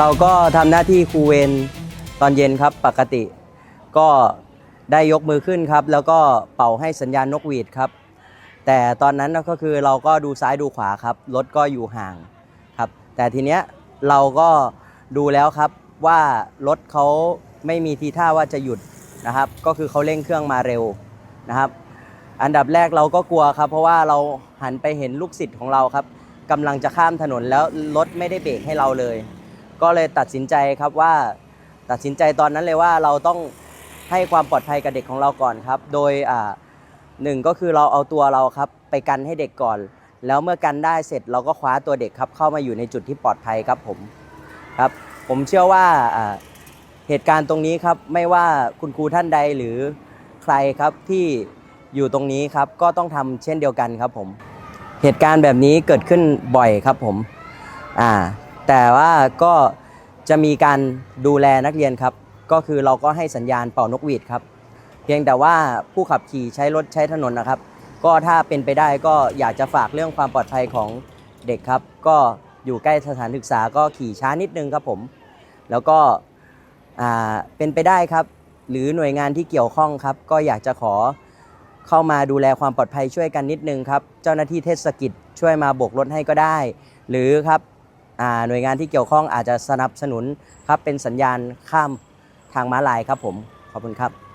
เราก็ทำหน้าที่ครูเวรตอนเย็นครับปกติ ก็ได้ยกมือขึ้นครับ แล้วก็เป่าให้สัญญาณนกหวีดครับ แต่ตอนนั้นก็คือเราก็ดูซ้ายดูขวาครับรถก็อยู่ห่างครับ แต่ทีเนี้ยเราก็ดูแล้วครับว่ารถเขาไม่มีทีท่าว่าจะหยุดนะครับ ก็คือเขาเร่งเครื่องมาเร็วนะครับ อันดับแรกเราก็กลัวครับ เพราะว่าเราหันไปเห็นลูกศิษย์ของเราครับกำลังจะข้ามถนนแล้วรถไม่ได้เบรกให้เราเลย ก็เลยตัดสินใจครับว่าตัดสินใจตอนนั้นเลยว่าเราต้องให้ความปลอดภัยกับเด็กของเราก่อนครับ โดยอ่าหนึ่งก็คือเราเอาตัวเราครับไปกันให้เด็กก่อน แล้วเมื่อกันได้เสร็จเราก็คว้าตัวเด็กครับเข้ามาอยู่ในจุดที่ปลอดภัยครับผมครับ ผมเชื่อว่าอ่าเหตุการณ์ตรงนี้ครับไม่ว่าคุณครูท่านใดหรือใครครับที่อยู่ตรงนี้ครับก็ต้องทำเช่นเดียวกันครับผม เหตุการณ์แบบนี้เกิดขึ้นบ่อยครับผมอ่า แต่ว่าก็จะมีการดูแลนักเรียนครับ ก็คือเราก็ให้สัญญาณเป่านกหวีดครับ เพียงแต่ว่าผู้ขับขี่ใช้รถใช้ถนนนะครับ ก็ถ้าเป็นไปได้ก็อยากจะฝากเรื่องความปลอดภัยของเด็กครับ ก็อยู่ใกล้สถานศึกษาก็ขี่ช้านิดนึงครับผม แล้วก็เป็นไปได้ครับ หรือหน่วยงานที่เกี่ยวข้องครับ ก็อยากจะขอเข้ามาดูแลความปลอดภัยช่วยกันนิดนึงครับ เจ้าหน้าที่เทศกิจช่วยมาโบกรถให้ก็ได้ หรือครับ หน่วยงานที่เกี่ยวข้องอาจจะสนับสนุนครับเป็นสัญญาณข้ามทางม้าลายครับผมขอบคุณครับ